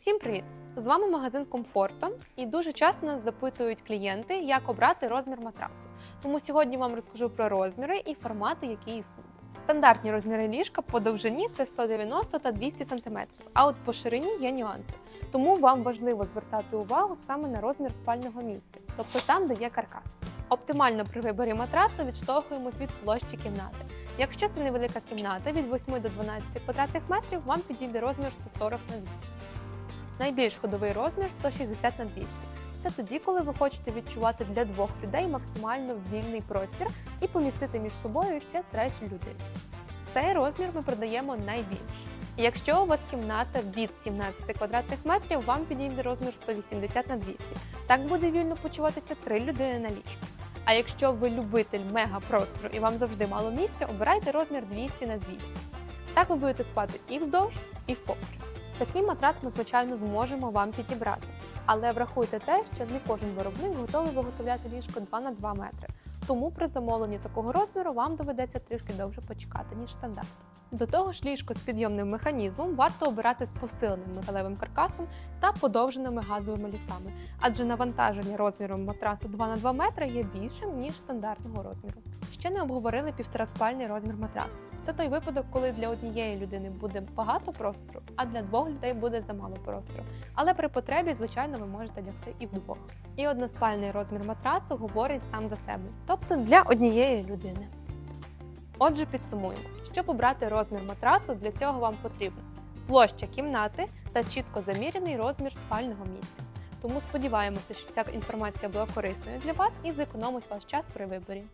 Усім привіт! З вами магазин Комфорто, і дуже часто нас запитують клієнти, як обрати розмір матрацу. Тому сьогодні вам розкажу про розміри і формати, які існують. Стандартні розміри ліжка по довжині це 190 та 200 см, а от по ширині є нюанси. Тому вам важливо звертати увагу саме на розмір спального місця, тобто там, де є каркас. Оптимально при виборі матраца відштовхуємось від площі кімнати. Якщо це невелика кімната від 8 до 12 квадратних метрів, вам підійде розмір 140 на 200. Найбільш ходовий розмір 160 на 200. Це тоді, коли ви хочете відчувати для двох людей максимально вільний простір і помістити між собою ще третю людину. Цей розмір ми продаємо найбільше. Якщо у вас кімната від 17 квадратних метрів, вам підійде розмір 180 на 200. Так буде вільно почуватися три людини на ліжку. А якщо ви любитель мегапростору і вам завжди мало місця, обирайте розмір 200 на 200. Так ви будете спати і вздовж, і впоперек. Такий матрац ми, звичайно, зможемо вам підібрати. Але врахуйте те, що не кожен виробник готовий виготовляти ліжко 2 на 2 метри. Тому при замовленні такого розміру вам доведеться трішки довше почекати, ніж стандарт. До того ж, ліжко з підйомним механізмом варто обирати з посиленим металевим каркасом та подовженими газовими ліфтами, адже навантаження розміром матрасу 2 на 2 метри є більшим, ніж стандартного розміру. Ще не обговорили півтораспальний розмір матрацу. Це той випадок, коли для однієї людини буде багато простору, а для двох людей буде замало простору. Але при потребі, звичайно, ви можете лягти і вдвох. І односпальний розмір матрацу говорить сам за себе, тобто для однієї людини. Отже, підсумуємо, щоб обрати розмір матрацу, для цього вам потрібно площа кімнати та чітко замірений розмір спального місця. Тому сподіваємося, що ця інформація була корисною для вас і зекономить ваш час при виборі.